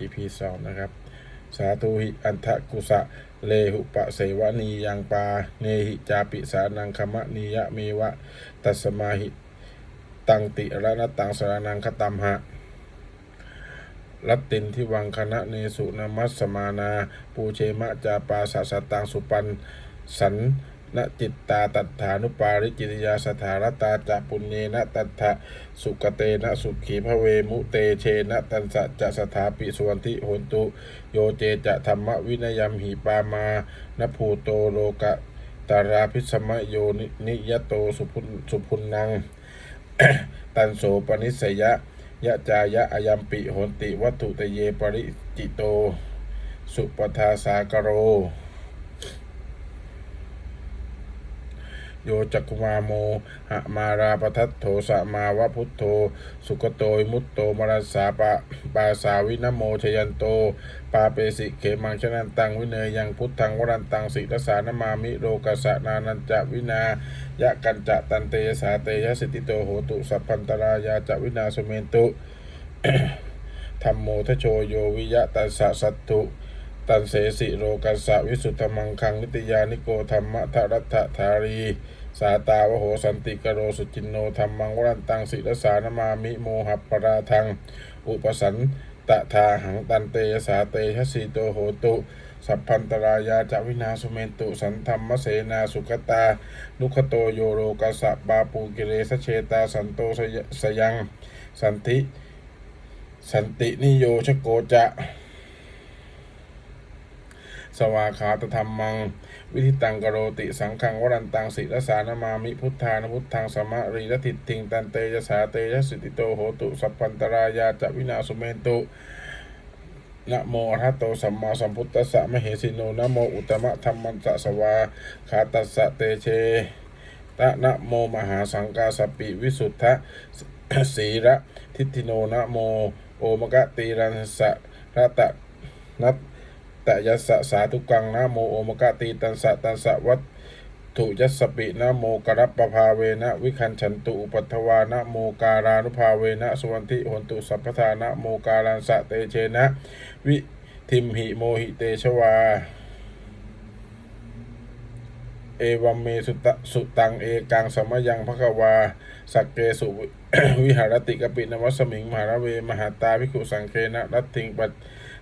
EP สองนะครับ สาธุหิอันทะกุสะเลหุปะเสวนียังปา เนหิจาปิสานังคมะนียะเมวะ ตัสมาหิตังติระนตังสรนังคตัมหะรัตตินที่วังคณะเนสุนามัสสมานา ปูเชมะจาปาสะสตังสุปันสัน นจิตตาตัฏฐานุปาริจิตยาสถารตาจะปุญเนนะตัฏฐะสุกเตนะสุขีพระเวมุเตเชนะตันสะจะสถาปิสวนทิโหนตุ โยเจจะธรรมวินยมหิปามานภูโตโลกะตาราพิสมโยนินิยโตสุพุนสุพุนนัง ตันโสปนิสยะยะจายะอายัมปิโหนติวัตถุตเยปริจิโต สุปทาสากโร โยจักุมาโมหะมาราปทัตโถสะมาวะพุทโธ สุกโตยมุตโตมรัสสาปะปาสาวินโมชยันโต ปาเปสิเขมังชนันตังวิเนยยังพุทธังวรันตังสิรสานมามิโลกสะนานันจะวินายะกันจะตันเตยสาเตยสิติโตโหตุสัพพันตรายาจะวินาสเมนตุธรรมโมทโชโยวิยะตัสสะสัตตุตันเสสิโรกัสสะวิสุทธมังคังนิตยานิโกธรรมะทรัตถารี สาตาวโหสันติกโรสุจินโนธรรมังวรันตังศิรสานมามิโมหัปปราทัง อุปสันตะทาหังตันเตยสาเตชสีโตโหตุ สัพพันตรายาจวินาสุเมนตุสันธรรมเสนาสุขตา นุขโตโยโรกัสะบาปูกิเรสเชตาสันโตสยสยัง สันติสันตินิโยชโกจะ สวาขาตธรรมัง วิธิตังกโรติสังขังวรันตังศิรสานามามิพุทธานพุทธังสมะรีรทิทิงตันเตยสาเตยสิติโตโหตุสัพพันตรายาจวินาสุเมนตุนะโมอรหะโตสัมมาสัมพุทธัสสะมเหสิโนนะโมอุตมะธรรมันจะสวาขาตัสสะเตเชตะนะโมมหาสังกาสปิวิสุทธะสีระทิฏฐิโนนะโมโอมกะตีรันสะระตะนัต ตะยัสสะสาธุกังนะโมโอมกะตีตันสะตันสะวัตถุยัสสปินะโมกรัปปภาเวนะวิคันฉันตุอุปัฏฐวานะโมการานุภาเวนะสวันติหนตุสัพพทานะโมการันสะเตเชนะ วิทิมหิโมหิเตชวา เอวัมเมสุตสุตังเอกังสมยังภควาสักเกสุวิหารติกปินวัสมิงมหาราเวมหาตาภิกขุสังเคนะรัตถิงปัจ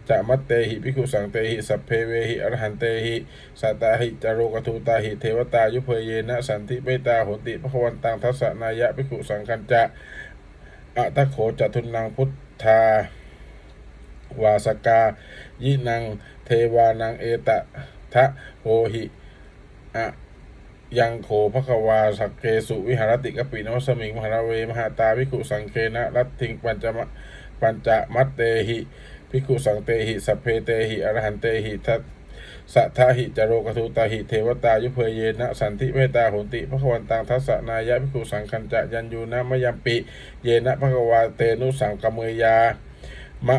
จะมัตเตหิภิกขุสังเตหิสัพเพเวหิอรหันเตหิสัตตาหิจารโรกทูตาหิเทวตายุเพเยนะสันติเมตาโหติพระวันตังทัสสนายะภิกขุสังคัญจะอะตะโขจตุนังพุทธาวาสกายินังเทวานังเอตะทะโหหิอะยังโขภควาสักเกสุวิหารติกปินวสมิงมหารเวมหาตาภิกขุสังเคนะรัตถิงปัญจมปัญจมัตเตหิ ภิกขุสังเตหิสัพเพเตหิอรหันเตหิทัสสัทธาหิจโรกทูตาหิเทวตายุเพเยนะสันติเมตตาโหนติพระควันตังทัสสนายะภิกขุสังคัญจะยันยูนะมยัมปิ เยนะภควาเตนุสังกมเมยามะ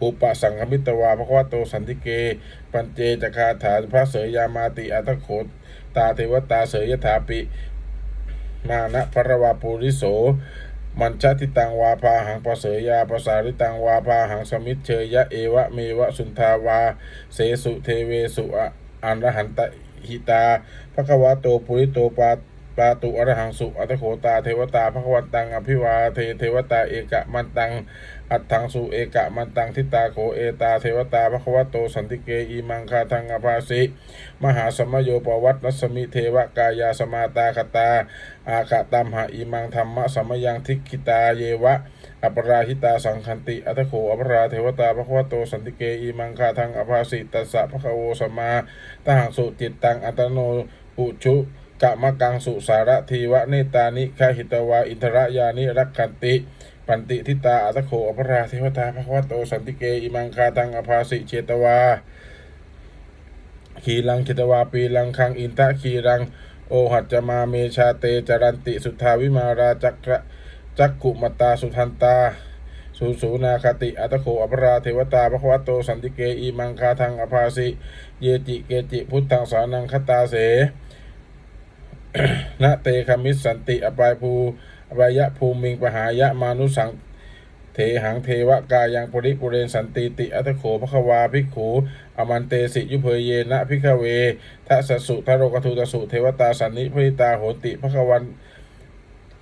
อุปสังคมิตวาภควโตสันติเก ปัญเจจคาถาพระเสยยามาติอัตโขตาเทวตาเสยยถาปิ มานะพระวาปุริโส มันชาติตังวาพาหังปเสยยาปสาริตังวาพาหังสมิทเชยยะเอวะเมวะสุนทาวา เสสุเทเวสุอันรหันตหิตาพระกวะโตปุริโตปาปาตุอรหังสุอัตโขตาเทวตาภควันตังอภิวาเทเทวตาเอกะมันตัง อัตถังสุเอกะมันตังทิตาโขเอตาเทวตาภควโตสันติเกอีมังคาทังอภาสิมหาสมโยปวัตนัสมิเทวกายาสมาตาคตา อาคตัมหาอิมังธรรมะสมยังทิกิตาเยวะอปราหิตาสังคันติอัตโขอปราเทวตาภควโตสันติเกอีมังคาทังอภาสิตัสสะภคโวสมาตหังสุจิตตังอัตโนปุชุกะมะกังสุสารทีวะเนตานิคาหิตวาอินทรยานิรักขันติ ปันติทิตาอัตโขอปราเทวตาภควโตสันติเกอิมังคาทังอภาสิเชตวาขีรังคิตวาปีรังคังอินทะขีรังโอหัจจมาเมชาเตจรันติสุทธาวิมาราจักระจักกุมตาสุทันตาสูสูนาคติอัตโขอปราเทวตาภควโตสันติเกอีมังคาทังอภาสิเยจิเกจิพุทธังสานังคตาเสนะเตคมิสสันติอปายภู อบายะภูมิงปหายะมานุสังเทหังเทวกายังปริปุเรนสันติติอัตโขภควาภิกขูอมันเตสิยุเพยเยนะพิกเวทัสสุทะโรกทุตสุเทวตาสันนิพริตาโหติภควัน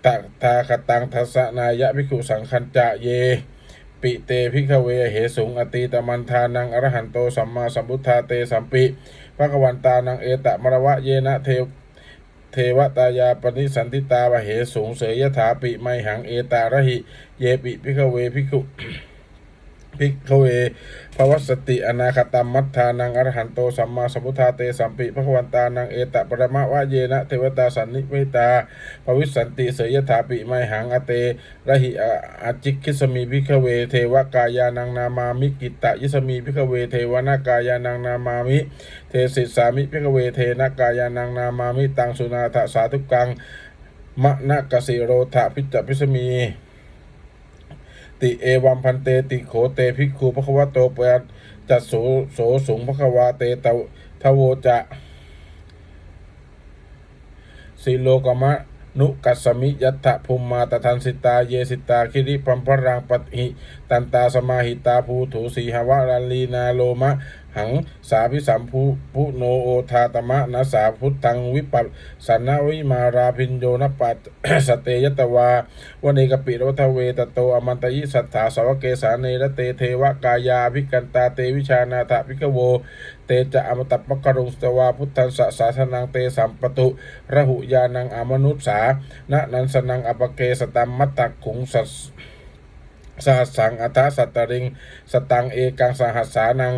ตะทาคตังทัสนายะภิกขุสังคัญจะเย ปิเตพิกเวเหสุงอตีตมันทานังอรหันโตสัมมาสัมพุทธาเตสัมปิภควันตานังเอตมรวะเยนะเทว เทวตายาปณิสันติตาวเหสูงเสยยถาปิไมหังเอตาระหิ เยปิพิกเวพิกุ พิกเวภวสติอนาคตัมมัทธานังอรหันโตสัมมาสัมพุทธาเตสัมปิพระวันตานังเอตปรมะวะเยนะเทวตาสันนิเวตาภวิสันติเสยถาปิไมหังอเตระหิอาจิกคิสมีพิกเวเทวกายานังนามามิกิตะยิสมีพิกเวเทวนากายานังนามามิเทศิสามิพิกเวเทนากายานังนามามิตังสุนาถสาธุกังมะนะกสิโรธาพิจพิสมี ติเอวัมพันเตติโขเตภิกขุพระควะโตเปยัจัสโสโสสุงพระควาเตตะทโวจะสิโลกมะนุกัสสมิยัตถภูมิมาตทันสิตาเยสิตาคิริพัมพรังปะหิตันตาสมาหิตาภูถูสีหวารันลีนาโลมะ หังสาพิสัมภูพุโนโอทาตมะนาสาพุทธังวิปัสสนาวิมาราพินโยนปัตสเตยตวาวเนกปิรวัทเวตโตอมันตยิสัทธาสวเกสาเนรเตเทวกายาภิกันตาเตวิชานาถภิกโว เตจะอมตะปะกรุงสตวาพุทธันสสาสนังเตสัมปตุระหุยานังอมนุษสาณนันสนังอปเกสตัมมัตตะขุงสัสสหัสสังอัฏฐสัตตริง สตังเอกังสหัสสานัง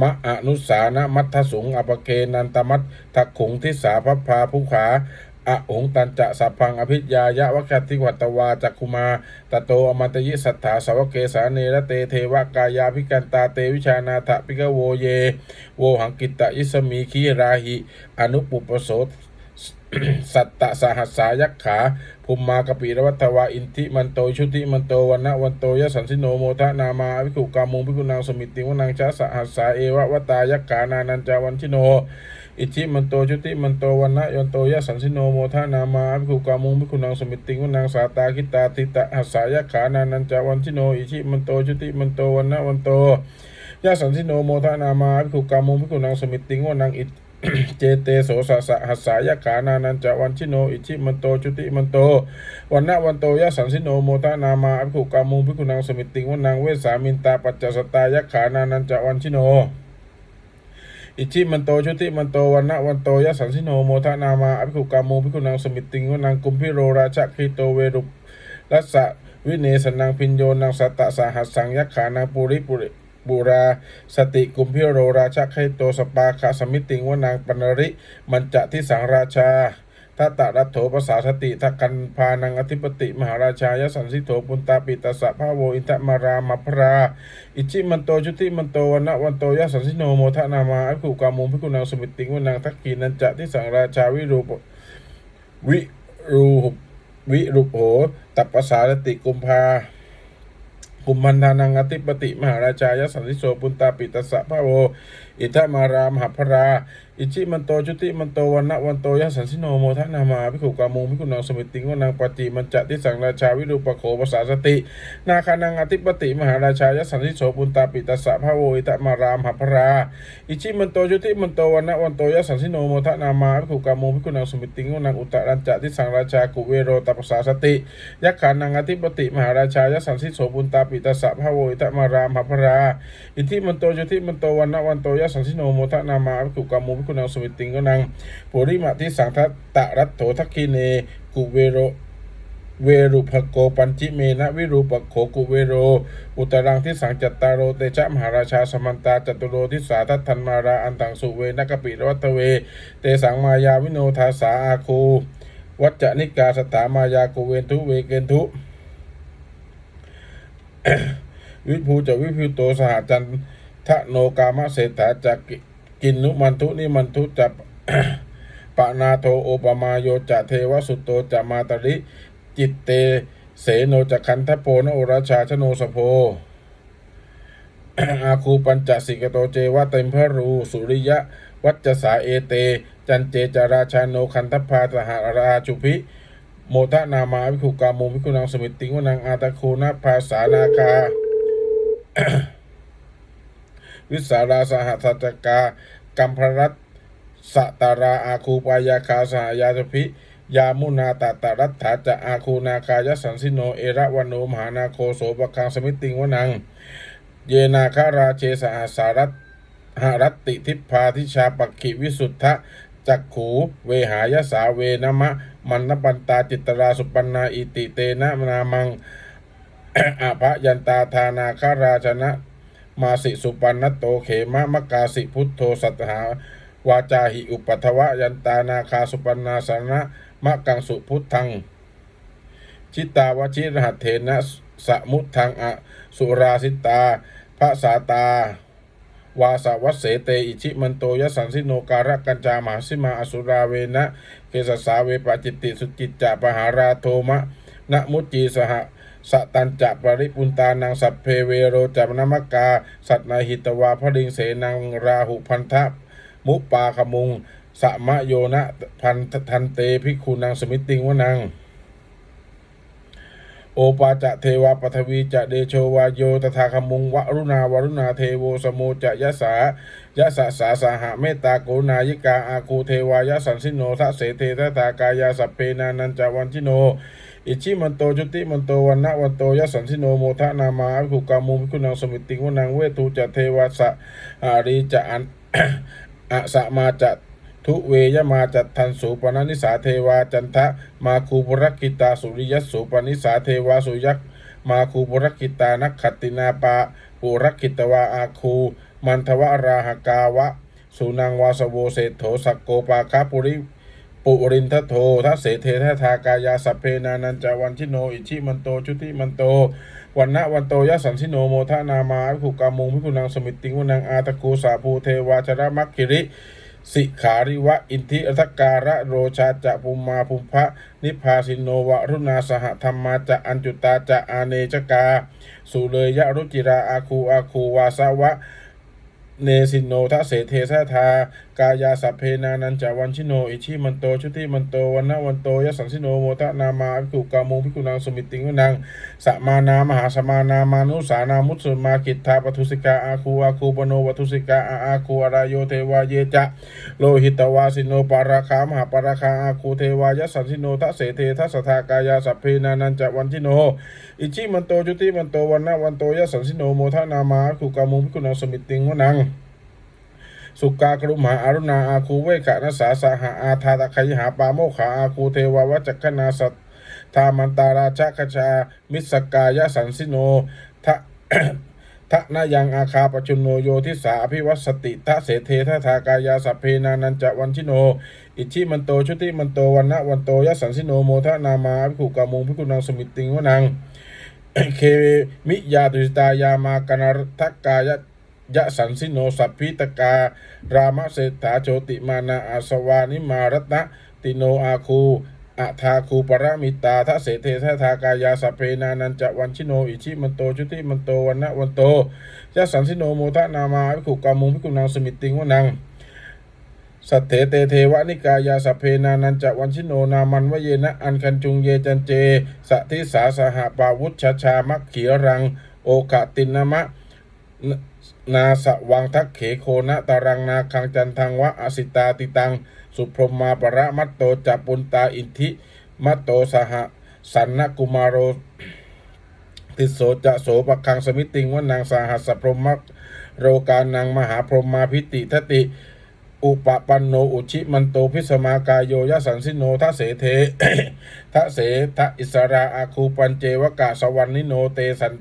มะอนุสานะมัทสุงอปเกนันตมัตทักขุงทิสาพัพพาภูขาอะหงตันจะสัพพังอภิญญายะวัคติวัตวาจักคุมาตโตอมันตยิสัทธาสาวกเกสาเนระเตเทวกายาภิกันตาเตวิชานาทะปิกโวเย โวหังกิตตยิสมีคีราหิ อนุปุปโส สัตตะสหัสสายักขาภูมมากปิรวัตวาอินทิมันโตชุติมันโตวันนะวันโตยสันสิโนโมทะนามาวิกุกามุงวิกุนางสมิติวนังชาสหัสสาเอวะวตายักขานานันจาวันชิโน อิทิมันโตชุติมันโตวันนะยนโตยสันสิโนโมทะนามาวิกุกามุงวิกุนางสมิติวนังสาตาคิตาติตะหัสสายักขานานันจาวันชิโน อิทิมันโตชุติมันโตวันนะวันโตยสันสิโนโมทะนามาวิกุกามุงวิกุนางสมิติวนังอิ เจเตโสสะสะหัสสายขานานันจะวันชิโนอิชิมันโตจุติมันโตวันนะวันโตยะสันสิโนโมทานามาอภิขุกามุงพิกุนังสมิติงวนังเวสามินตาปัจจสตายะขานานันจะวันชิโนอิชิมันโตชุติมันโตวันนะวันโตยะสันสิโนโมทานามาอภิขุกามุงพิกุนังสมิติงวนังกุมพิโรราชคริโตเวรุรัสสะวิเนสนังพินโยนังสัตตะสาหัสสังยักขานังปุริปุริ บุรา สติกุมพิโรราชาไคโตสปาคาสมิติงวนางปนริ มันจะที่สังราชาทัตตะรัตโถภาษาสติทักกันพานังอธิปติ มหาราชายสันสิโถปุนตาปิตาสะพะโวอินทมารามาพรา อิจิมันโตชุติมันโตวันนะวันโตยสันสิโนโมทนามาอัคุกามุงพิกุนางสมิติงวนางทักกีนันจะที่สังราชาวิรูปวิรูปวิรุปโหตัปปสารติกุมภา กุมมันธานังอธิปติ มหาราชายสันติโสปุตตาปิตสสะพะโว อิทมารามหาพรา อิจิมันโตชุติมันโตวันนะวันโตยสันสิโนโมทนามาพิขุกามุงพิกุนางสมิติงวนางปฏิมันจะที่สังราชาวิรูปโขภาษาสติ นาคานังอธิปติมหาราชายสันติโสปุตตาปิตสสะพะโวอิทมารามหาพรา อิจิมันโตชุติมันโตวันนะวันโตยสันสิโนโมทนามาพิขุกามุงพิกุนางสมิติงวนางอุตตรัญจะที่สังราชากุเวโรตปสาสติยักขานังอธิปติมหาราชายสันสิโสปุตตาปิตสสะพะโวอิทมารามหาพรา อิทิมันโตจุติมันโตวันนะวันโตยะสังสิโนโมทะนามาภิกุกามุภิกุนางสมิติงก็นางปุริมาทิสังทัตตะรัตโถทักคีเนกุเวโรเวรุภโกปัญจิเมนะวิรูปโขกุเวโร อุตรังทิสังจัตตารโรเตชะมหาราชาสมันตาจตุโรทิสาทัตทันมาราอันตังสุเวนกปิรวัตเว เตสังมายาวิโนทาสาอาคูวัจจนิกาสถามายากุเวนทุเวเกนทุ วิภูจะวิภูโตสหจันทะโนกามะเศรษฐาจะกินนุมันทุนิมันทุจะปะนาโทโอปมาโยจะเทวสุตโตจะมาตริจิตเตเสโนจะคันทโพนโอราชาชโนสโพอาคูปัญจสิกโตเจวะเต็มพระรูสุริยะ วัจสาเอเต จันเจจาราชาโนคันทพาสหาราชุพิ โมทะนามาวิคุกามุวิคุนังสมิติงวนังอาตะคูนะภาษานาคา วิสาราสหัสจกากัมพรัตสตาราอาคูปายาคาสหายาตพิยามุนาตตารัตถาจะอาคูนากายสันสิโนเอระวันโนมหานาโคโสปคังสมิติงวนัง เยนาคาราเชสหสารัตหารัตติทิพพาทิชาปักขิวิสุทธะจักขูเวหายสาเวนมะมันนปันตาจิตราสุปันนาอิติเตนะนามังอาภยันตาธานาคาราชนะ มาสิสุปันนโตเขมะมะกาสิพุทโธสัตหาวาจาหิอุปัทวะยันตานาคาสุปันนาสนะมะกังสุพุทธัง ชิตาวชิรหัตเถนะสมุทังอสุราสิตาพระสาตาวาสวัสเสเตอิชิมันโตยสันสิโนการะกัญจามหาสิมาอสุราเวนะเกสสาเวปจิตติสุจิตจะปหาราโทมะนะมุจีสห สตันจะปริปุนตานังสัพเพเวโรจัมนมกา สัตนาหิตวาพระดิงเสนังราหุพันธะมุปาขมุงสมะโยนะพันทันเตภิกขุนังสมิตติงวนัง โอปาจะเทวาปทวีจะเดโชวาโยตถาคมุงวรุณาวรุณาเทโวสโมจะยะสายะสะสาสาหะเมตตาโกนายิกาอาคูเทวายะสันสิโนทะเสเททะตากายาสัพเพนานันจาวันชิโน อิชิมันโตจุติมันโตวันนะวันโตยะสันสิโนโมทะนามาภิกุกามุมิคุนังสมิติงวนังเวทูจะเทวาสะอารีจะอันอะสะมาจะทุเวยมาจัตทันสุปนนิสาเทวาจันทะมาคูภรกิตาสุริยสสุปนิสาเทวาสุยักมาคูภรกิตานักขตินาปาปุรกิตวาอาคู มันทวราหกาวะ สุนังวาสโวเศโถสักโกปาคาปุริ ปุรินทโททัสเสเทททากายาสัพเพนานันจาวันชิโน อิชิมันโต ชุติมันโต วันนะวันโตยะสันสิโนโมทะนามาภิกุกามุงพิกุนังสมิติงวนังอาตะกูสาภูเทวาชรมักคิริสิขาริวะอินทิอัตการะโรชาจะภูมาภูพะนิพพาสินโนวะรุณาสหธรรมาจะอัญจุตาจะอาเนจกา สุเลยยะรุจิราอาคูอาคูวาสาวะ เนสินโนทะเสเทสะทา กายาสัพเพนานันจาวันชิโน อิชิมันโต ชุติมันโต วันนะวันโตยสังสิโนโมทะนามาภิกขุกามุภิกุนางสมิติงวนังสมานามหาสมานามานุสานามุตสุมากิตาปทุสิกาอาคูอาคูปโนวัตุสิกาอาอาคูอารายโยเทวาเยจะโลหิตวาสิโนปาราคามหาปาราคาอาคูเทวายสันสิโนทะเสเททัสทากายาสัพเพนานันจาวันชิโน อิชิมันโตจุติมันโตวันนะวันโตยะสันสิโนโมทานามาคุกามุภิกขุนางสมิติงวนัง สุกากรุมหาอารุณาอาคูเวกะนัสสาสหาอาทาตะคยหาปาโมขาอาคูเทวาวัจคณาสัตทามันตาราชคชา มิสกายะสันสิโนทะ ทะนายังอาคาปชุนโนโยทิสาอภิวัสติทะเสเททะทากายาสัพเพนานันจะวันชิโน อิชิมันโตชุติมันโตวันนะวันโตยสันสิโนโมทะนามาภิกขุกามุงภิกขุนังสมิตติงวนังเคมิยาตุสิตายามากนรทักกายะยะสันสิโนสัพพิตการามเศรษฐาโชติมานาอาสวานิมารตะติโนอาคู อะทาคูปรามิตาทะเสเททะทากายาสัพเพนานันจะวันชิโนอิชิมันโตชุติมันโตวันนะวันโตยะสันสิโนโมทะนามาภิกุกามุงภิกุนางสมิติงวนังสัตเถเตเทวะนิกายาสพเพนานันจะวันชิโนนามันวเยนะอันคันจุงเยจันเจสะทิสาสหปาวุชชามักขีรัง โอกะตินนมะนนาสวังทักเขโคนะตารังนาคังจันทังวะอสิตาติตัง สุพรหมาปรมัตโตจัปุนตาอินทิมัตโตสหสันนกุมารโรติโสจะโสปะคังสมิติงว่านางสาหัสพรหมโรกานังมหาพรหมาพิติทติ อุปปันโนอุชิมันโตพิสมากายโยยสันสิโนทะเสเททะเสทะอิสราอาคูปัญเจวกะสวรรนิโนเตสัน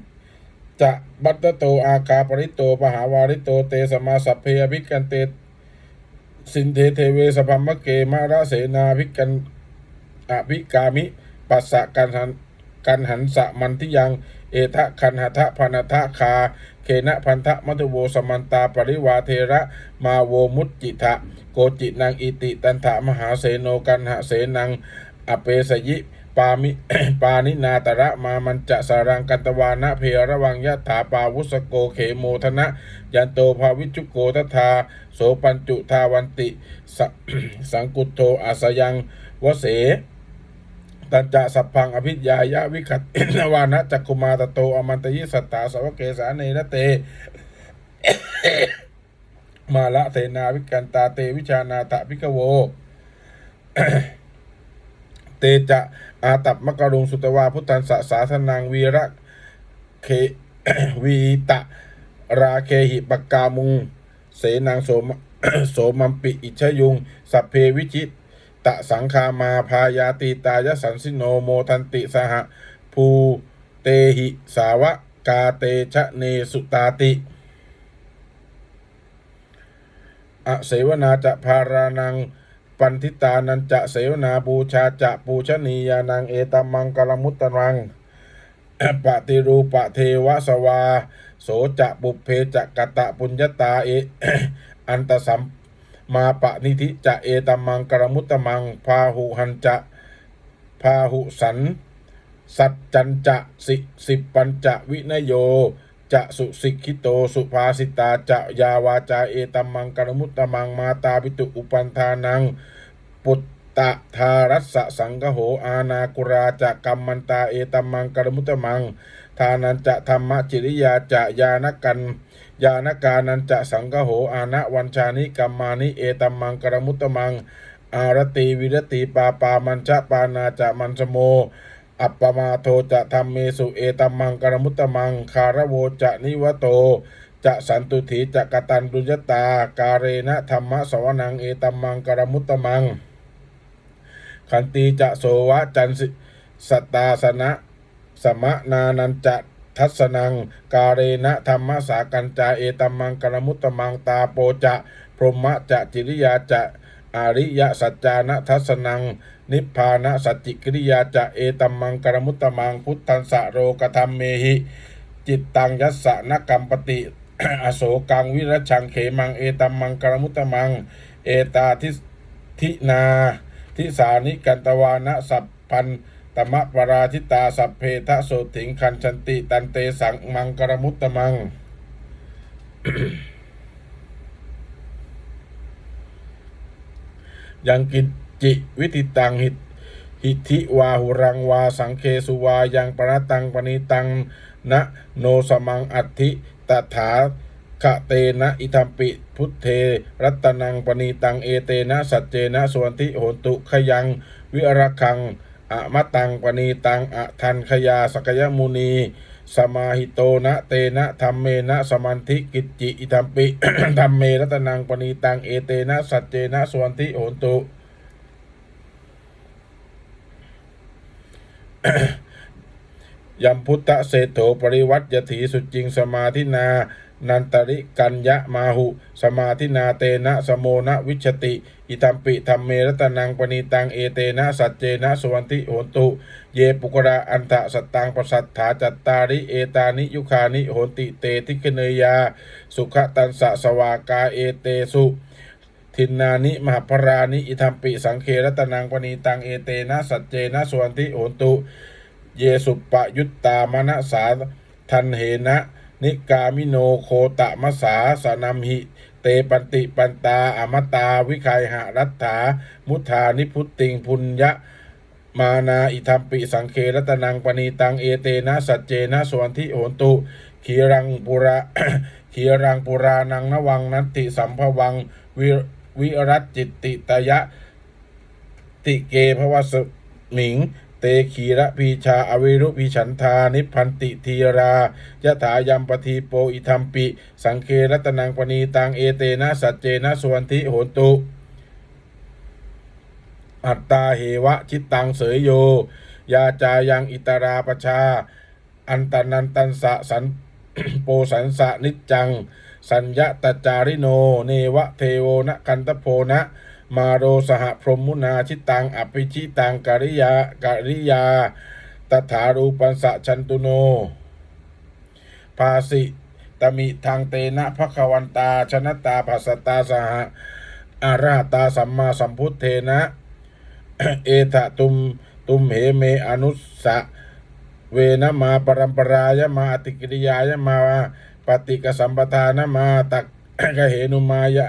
จะบัตโตอากาปริโตปหาวาริโตเตสมมาสัพเพอภิกันเต สินเทเทเวสพัมมะเกมาราเสนาภิกันอภิกามิปัสสะกันหันกันหันสะมันทิยัง เอทะคันหทะพันทะคา เคนะพันทะมัตุโวสมันตาปริวาเทระมาโวมุตจิทะโกจินางอิติตันทะมหาเสโนกันหะเสนังอเปสยิ ปามิปานินาตระมามันจะสารังกันตวานะเพระวังยะถาปาวุสโกเขโมทนะ ยันโตภาวิจุโกทธาโสปัญจุทาวันติสสังกุตโทอาสยังวเสตัญจะสัพพังอภิญญายะวิคัตนวานะจักคุมาตโตอมันตยิสัตตาสวเกสาเนนะเต มาละเทนาวิกันตาเตวิชานาตะพิกโว เตจะ อาตับมกรุงสุตวาพุทธันสสาสนังวีระเควีตะราเคหิปกกามุง เสนางโสมโสมัมปิอิชยุง สัพเพวิจิตตะสังคามาพายาตีตายสันสิโนโมทันติสหภูเตหิสาวะกาเตชะเนสุตาติอเสวนาจะพารานัง ปันทิตานันจะเสวนาบูชาจะปูชนียานังเอตมังกลมุตตรังปฏิรูปะเทวสวา โสจะบุพเพจะกตะปุญญตาเอ อันตสัมมาปะนิธิจะเอตมังกลมุตตมัง พาหุหันจะพาหุสัน สัจจันจะสิสิปัญจะวินโย จะสุสิกิโตสุภาสิตาจะยาวาจาเอตัมมังกรมุตตมังมาตาปิตุอุปันธานัง ปุตตะทารัสสะสังกโหอานากุราจะกัมมันตาเอตัมมังกรมุตตมัง ทานันจะธรรมจิริยาจะยานกันยานกานันจะสังกโหอานะวันชานิกัมมานิเอตัมมังกรมุตตมัง อารตีวิรติปาปามันชะปานาจะมันสโม อัปปมาโทจะธรรมเมสุเอตัมมังกรมุตตมัง คารโวจะนิวโต จะสันตุถีจะกตันดุยตา การเรนะธรรมะสวนังเอตัมมังกรมุตตมัง ขันตีจะโสวะจันสิสตาสนะสมะนานันจะทัศนัง การเรนะธรรมสากัญจาเอตัมมังกรมุตตมังตาโปจะพรหมะจะจิริยาจะ อริยสัจจานะทัศนัง นิพพานะสัจจิกิริยาจะเอตัมมังกรมุตตมังพุทธันสะโรกธรรมเมหิ จิตตังยัสสะนกัมปติ อโศกังวิรชังเขมังเอตัมมังกรมุตตมัง เอตาทิทินาทิสานิกันตวานะสัพพันตมะปราทิตาสัพเพทะโสถิงคันชันติ ตันเตสังมังกรมุตตมัง ยังกิจจิวิติตังหิตหิธิวาหุรังวาสังเคสุวายังปรตังปณิตังนะโนสมังอัติตถาคะเตนะอิทัมปิพุทเท รัตนังปณีตังเอเตนะสัจเจนะสวนทิโหตุขยังวิรคังอะมะตังปณีตังอะทันขยาสกยมุนี สมาหิโตนะเตนะธรรมเมนะสมันทิกิจจิอิธรรมปิธรรมเมรัตนังปณีตังเอเตนะสัจเจนะสวนทิโหนตุยมพุทธเศรษโถปริวัติยถีสุจิงสมาธินา นันตริกัญญะมาหุ สมาธินาเตนะสโมนะวิชติ อิตัมปิธรรมเมรตนังปณีตังเอเตนะสัจเจนะสวันติโหตุ เยปุกระอันตะสตตังปสัทธาจัตตาริเอตานิยุคานิโหติเตทิคเนยา สุขตันสะสวากาเอเตสุทินนานิมหาพรานิอิทัมปิสังเครตนังปณีตังเอเตนะสัจเจนะสวันติโหตุ เยสุปะยุตตามณสาทันเหนะ นิกามิโนโคตะมสาสนัมหิ เตปันติปันตาอมตาวิคัยหะรัตถา มุทานิพุตติงพุญญะมานาอิทัมปิสังเครตนังปณีตังเอเตนะสัจเจนะสวนทิโหนตุขีรังปุระขีรังปุรานังนวังนัตติสัมภวังวิวิรัตจิตติตยะติเกภวสมิง ตขีระพีชาอวิรุพิฉันธานิพันติทีรายะถายัมปทีโปอิทัมปิ สังเครัตนังปณีตังเอเตนะสัจเจนะสวนทิโหนตุ อัตตาเหวะชิตตังเสยโย ยาจายังอิตราปชา อันตันันตันสะสันโปสันสะนิจจัง สัญญาตจาริโน เนวะเทโวนะกันตโพนะ มาโรสหพรหมุนาชิตังอภิชิตังกริยากริยาตถารูปันสะชันตุโน ภาสิตมิทางเตนะภควันตา ชนะตาภาสตาสหะอาราตาสัมมาสัมพุทเทนะ เอทะตุมตุมเหเมอนุสสะเวนะมาปรัมปรายะมาอติกิริยายะมาปฏิกสัมปทานมาตักกะเหนุมายะ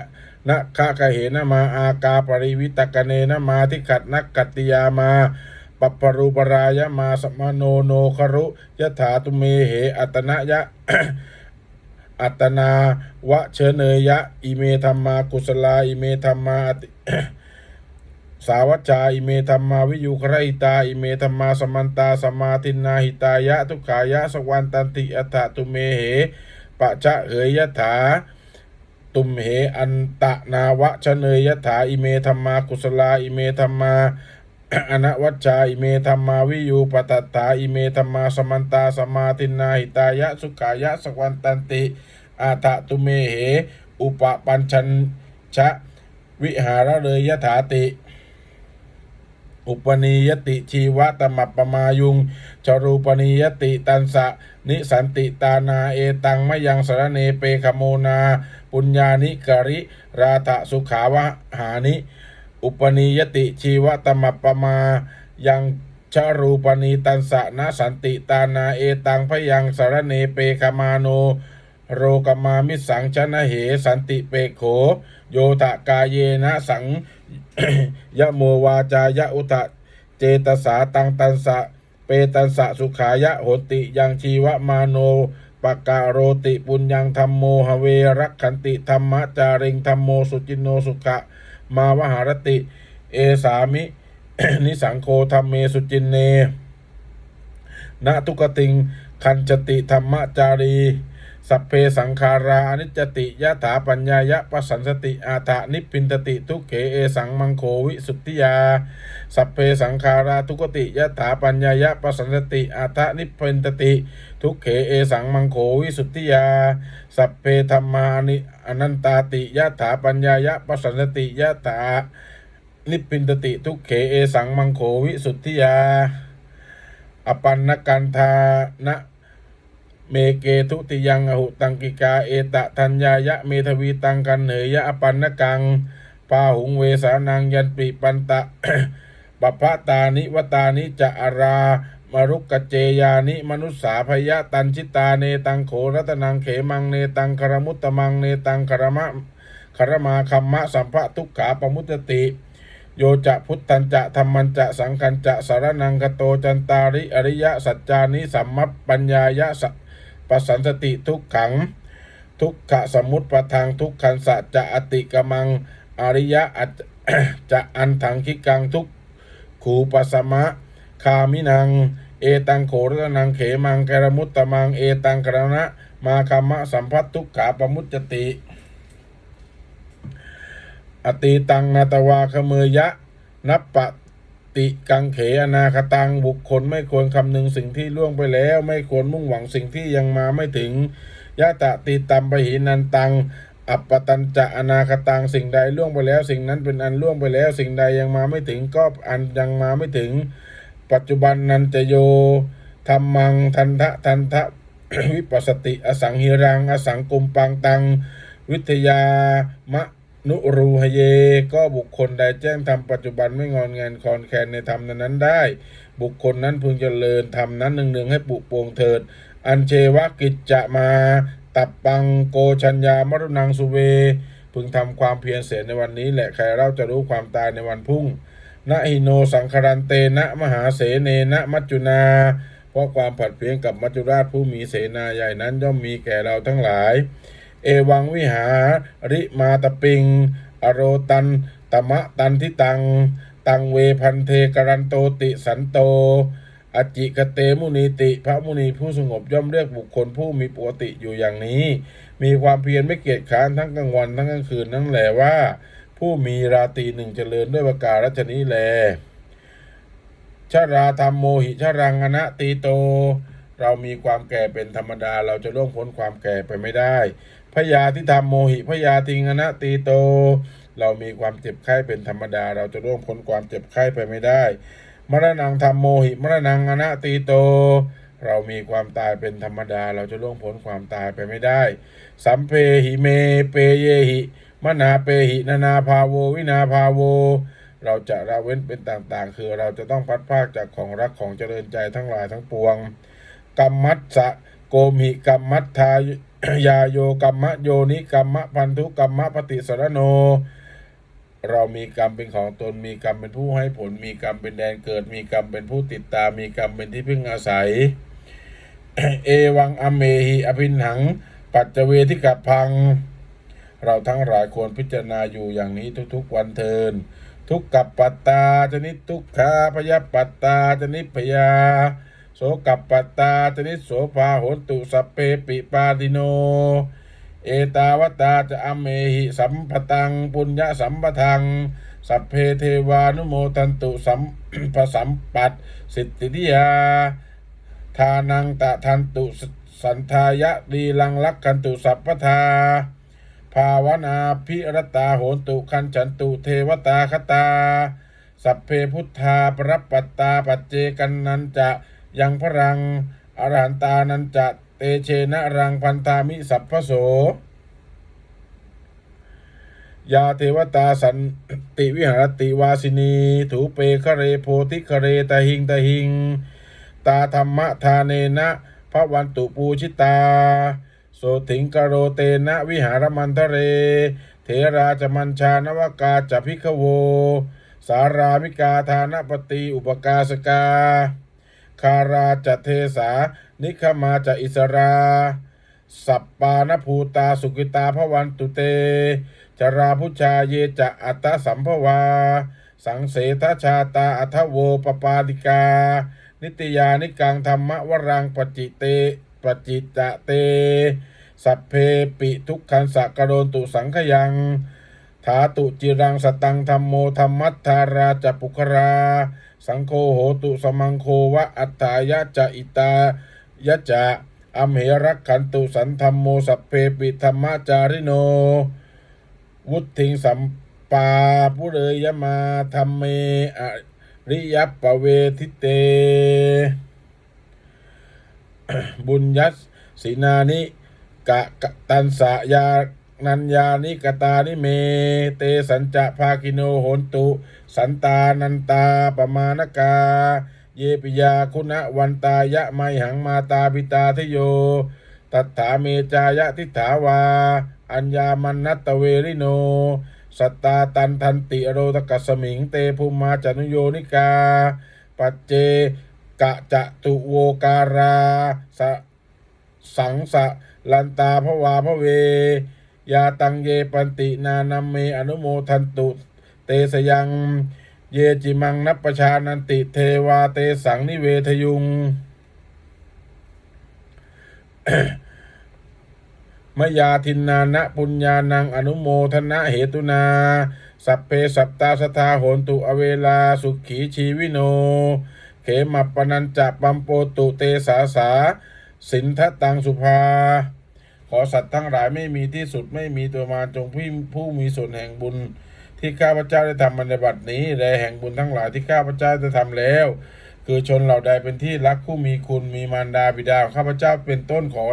นะคะกะเหนะมาอากาปริวิตกเนนะมาทิขัดนักกัตติยามาปัปปรูปรายะมาสมโนโนครุยะถาตุเมเหอัตนะยะอัตนาวะเชเนยะ อิเมธรรมากุศลา อิเมธรรมาสาวัจจาอิเมธรรมาวิยุคระหิตา อิเมธรรมาสมันตาสมาทินนาหิตายะ ทุกขายะสกวันตันติอัฏฐตุเมเหปะจะเหยยะถา ตุมเหอันตะนาวะชะเนยยะถาอิเมธรรมากุศลาอิเมธรรมาอนัวัจจาอิเมธรรมาวิยูปตัตถาอิเมธรรมาสมันตาสมาทินนาหิตายะสุขายะสกวันตันติอาทะตุเมเห อุปปัญชัญชะวิหารเลยยถาติ อุปนิยติชีวะตมัปปมายุงจรูปนิยติตันสะ นิสันติตานาเอตังมยังสารเนเปขโมนา ปุญญานิกริราธะสุขาวะหานิ อุปนิยติชีวะตมปปมายังชรูปนีตันสะนะสันติตานาเอตังพยังสารเนเปขมาโน โรกมามิสังชนะเหสันติเปโข โยตะกายเยนะสังยะโมวาจายะอุตะเจตสาตังตันสะ เปตันสะสุขายะโหติยังชีวะมาโน ปะกาโรติปุญญังธรรมโมหเวรักขันติธรรมะจาริงธรรมโมสุจินโนสุขะมาวหารติ เอสามิ นิสังโคธรรมเมสุจินเนณทุกติงคันจติธรรมะจารี สัพเพสังขาราอนิจจติยะถาปัญญายะปะสันสติอาถานิพพินตติทุกเขเอสังมังโควิสุทธิยา สัพเพสังขาราทุกติยะถาปัญญายะปะสันสติอาถานิพพินตติ ทุกเขเอสังมังโควิสุทธิยา สัพเพธรรมานิอนันตาติยะถาปัญญายะปะสันสติยะถานิพพินตติทุกเขเอสังมังโควิสุทธิยา อปันนกันธานะ เมเกทุติยังอหุตังกิกาเอตะทัญญายะเมทวีตังกันเหนยะอปันนกังปาหุงเวสานังยันปิปันตะปภะตานิวตานิจะอารามรุกกเจยานิมนุษสาพยะตันชิตาเนตังโขรัตนังเขมังเนตังคารมุตตมังเนตังคารมะคารมาคัมมะสัมภะทุกขาปมุตติ โยจะพุทธันจะธรรมันจะสังคันจะสารนังกโตจันตาริอริยะสัจจานิสัมมัปปัญญายะส ปสันสติทุกขัง ทุกขะสมุตปะทางทุกขันสะจะอติกมัง อริยะอจะอันถังคิกังทุกขูปสมะคามินัง เอตังโขรนังเขมังกรมุตตมัง เอตังกรณะมาคัมะสัมพัตทุกขาปมุจติ อตีตังนาตวาขเมยะนับปะ ติกังเขอนาคตังบุคคลไม่ควรคำนึงสิ่งที่ล่วงไปแล้ว ไม่ควรมุ่งหวังสิ่งที่ยังมาไม่ถึงยะตะติตัมปหินันตัง อัปปตัญจะอนาคตังสิ่งใดล่วงไปแล้ว สิ่งนั้นเป็นอันล่วงไปแล้ว สิ่งใดยังมาไม่ถึงก็อันยังมาไม่ถึง ปัจจุบันนันจะโยธรรมังทันทะทันทะวิปัสสติ อสังหิรัง อสังกุมปังตัง วิทยามะ นุรูหเย ก็บุคคลใดแจ้งทำปัจจุบันไม่งอนงานคอนแคนในธรรมนั้นได้ บุคคลนั้นพึงเจริญธรรมนั้นหนึ่งๆให้ปุโปร่งเถิด อันเชวกิจจะมา ตับปังโกชัญญามรุนังสุเว พึงทำความเพียรเสียในวันนี้แหละใครเราจะรู้ความตายในวันพุ่งนะหิโนสังคารันเตนะมหาเสเนนะมัจจุนา เพราะความผัดเพียงกับมัจจุราชผู้มีเสนาใหญ่นั้นย่อมมีแก่เราทั้งหลาย เอวังวิหาริมาตปิง อโรตันตมะตันทิตัง ตังเวพันเทกรันโตติสันโต อจิกเตมุนีติ พระมุนีผู้สงบย่อมเรียกบุคคลผู้มีปกติอยู่อย่างนี้ มีความเพียรไม่เกียจค้านทั้งกลางวันทั้งกลางคืนนั่นแหละว่า ผู้มีราตรีหนึ่งเจริญด้วยประการรัชนี้แลชาราธรรมโมหิชารังอนะตีโต เรามีความแก่เป็นธรรมดา เราจะล่วงพ้นความแก่ไปไม่ได้พยาที่ทำโมหิพยาติงอนะตีโต เรามีความเจ็บไข้เป็นธรรมดา เราจะล่วงพ้นความเจ็บไข้ไปไม่ได้ มรณังธรรมโมหิมรณังอนะตีโต เรามีความตายเป็นธรรมดา เราจะล่วงพ้นความตายไปไม่ได้ สัมเพหิเมเปเยหิมนาเปหินานาภาโววินาภาโว เราจะละเว้นเป็นต่างๆ คือเราจะต้องพัดภาคจากของรักของเจริญใจทั้งหลายทั้งปวง กัมมัตสะโกมิกัมมัตทายาโยกัมมะโยนิกัมมะพันธุกัมมะปฏิสรโน เรามีกรรมเป็นของตนมีกรรมเป็นผู้ให้ผล มีกรรมเป็นแดนเกิด มีกรรมเป็นผู้ติดตาม มีกรรมเป็นที่พึ่งอาศัย เอวังอเมหิอภินหัง ปัจเจเวทิกับพัง เราทั้งหลายควรพิจารณาอยู่อย่างนี้ทุกๆวันเทิน ทุกกับปัตตาจนิทุกขาพยาปัตตาจนิพยา โสกับปัตตาจนิโสภาโหตุสัพเพปิปาติโน เอตาวตาจะอเมหิสัมปตังปุญญสัมปทัง สัพเพเทวานุโมทันตุสัมพสัมปัตสิทธิยาทานังตะทันตุสันทายะดีลังลักขันตุสัพพทา ภาวนาพิรตาโหนตุคันฉันตุเทวตาคตา สัพเพพุทธาปรับปัตตาปัจเจกันนันจะ ยังพรังอรหันตานันจะเตเชนะรังพันธามิสัพพโส ยาเทวตาสันติวิหารติวาสินี ถูเปคะเรโพธิคะเรตะหิงตะหิง ตาธรรมทาเนนะพระวันตุปูชิตา โสถิงกโรเตนะวิหารมันทะเร เถราจมัญชานวกาจพิขโว สารามิกาทานปฏิอุปกาสกา คาราจะเทสา นิคมาจะอิสรา สัปปานภูตาสุกิตาพวันตุเต จราพุชาเยจะอัตสัมภวา สังเสทชาตาอัทโวปปาติกา นิตยานิกังธรรมวรังปจิเตปจิตะเต สัพเพปิทุกขันสะกโดนตุสังขยังถาตุจิรังสตังธรรมโมธรรมัทธาราจะปุครา สังโฆโหตุสมังโควะอัตถายะจะอิตายะจะอัมเหรักขันตุสันธรรมโมสัพเพปิธรรมจาริโน วุฒิงสัมปาปุเรยมาธรรมเมอริยปเวทิเต บุญยัสสีนานิกะตันสะยา นัญญานิกตานิเม เตสัญจะภาคิโนโหนตุ สันตานันตาปมาณกา เยปิยาคุณวันตายะไมหังมาตาปิตาทโย ตัถาเมจายะทิฏฐาวา อัญญามันนัตเวริโน สัตตาตันทันติอโรตกัสมิงเตภูมาจนุโยนิกา ปัจเจกะจะตุโวการาสสังสะลันตาพระวาพระเว ยาตังเยปันตินานัมเมอนุโมทันตุเตสยังเยจิมังนัปปชานันติเทวาเตสังนิเวทยุงมยาทินนานะปุญญานังอนุโมทนะเหตุนา สัพเพสัตตาสทาโหนตุอเวลาสุขีชีวิโน เขมัปปนัญจะปัมโปตุเตสาสา สินทตังสุภา ขอสัตว์ทั้งหลายไม่มีที่สุดไม่มีตัวมาจงพี่ผู้มีส่วนแห่งบุญที่ข้าพเจ้าได้ทำมันในบัดนี้และแห่งบุญทั้งหลายที่ข้าพเจ้าได้ทำแล้ว คือชนเหล่าใดเป็นที่รักผู้มีคุณมีมารดาบิดาข้าพเจ้าเป็นต้นขอ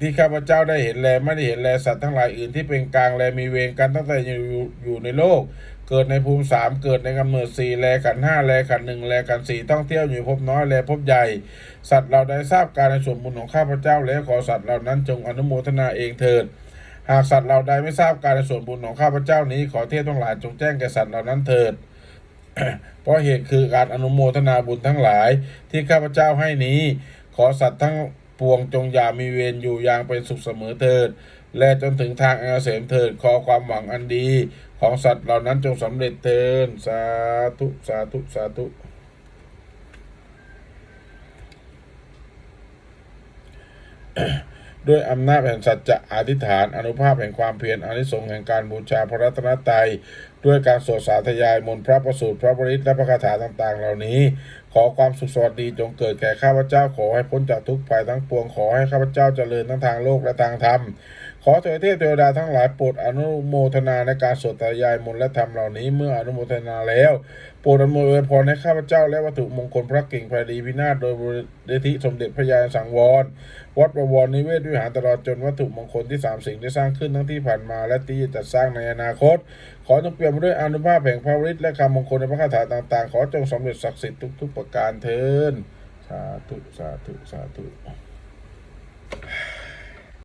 ที่ข้าพเจ้าได้เห็นแลไม่ได้เห็นแลสัตว์ทั้งหลายอื่นที่เป็นกลางแลมีเวรกันตั้งแต่อยู่อยู่ในโลก เกิดในภูมิสามเกิดในกำเนิดสี่แลขันห้าแลขันหนึ่งแลขันสี่ท่องเที่ยวอยู่พบน้อยแลพบใหญ่ สัตว์เราได้ทราบการในส่วนบุญของข้าพเจ้าแล้วขอสัตว์เหล่านั้นจงอนุโมทนาเองเถิดหากสัตว์เราใดไม่ทราบการในส่วนบุญของข้าพเจ้านี้ ขอเทพทั้งหลายจงแจ้งแก่สัตว์เหล่านั้นเถิด เพราะเหตุคือการอนุโมทนาบุญทั้งหลาย ที่ข้าพเจ้าให้นี้ ขอสัตว์ทั้งปวงจงอย่ามีเวรอยู่อย่างเป็นสุขเสมอเถิด และจนถึงทางอันเกษมเถิดขอความหวังอันดีของสัตว์เหล่านั้นจงสำเร็จเถิดสาธุสาธุสาธุด้วยอำนาจแห่งสัจจะอธิษฐานอนุภาพแห่งความเพียรอนิสงส์แห่งการบูชาพระรัตนตรัยด้วยการสวดสาธยายมนต์พระประสูตรพระบริตและพระคาถาต่างๆ เหล่านี้ ขอความสุขสวัสดีจงเกิดแก่ข้าพเจ้าขอให้พ้นจากทุกภัยทั้งปวงขอให้ข้าพเจ้าเจริญทั้งทางโลกและทางธรรม ขอเถิดเทพเทวดาทั้งหลายโปรดอนุโมทนาในการสวดสายายมนต์และธรรมเหล่านี้เมื่ออนุโมทนาแล้ว โปรดอำนวยอวยพรให้ข้าพเจ้าและวัตถุมงคลพระกิ่งพระดีพินาศโดยบริธิสมเด็จพระยาสังวร วัดประวรนิเวศวิหารตลอดจนวัตถุมงคลที่สามสิ่งที่สร้างขึ้นทั้งที่ผ่านมาและที่จะสร้างในอนาคต ขอจงเปี่ยมด้วยอนุภาพแห่งพระฤทธิ์และคำมงคลในพระคาถาต่างๆ ขอจงสำเร็จศักดิ์สิทธิ์ทุก ๆ ประการเทินสาธุสาธุสาธุ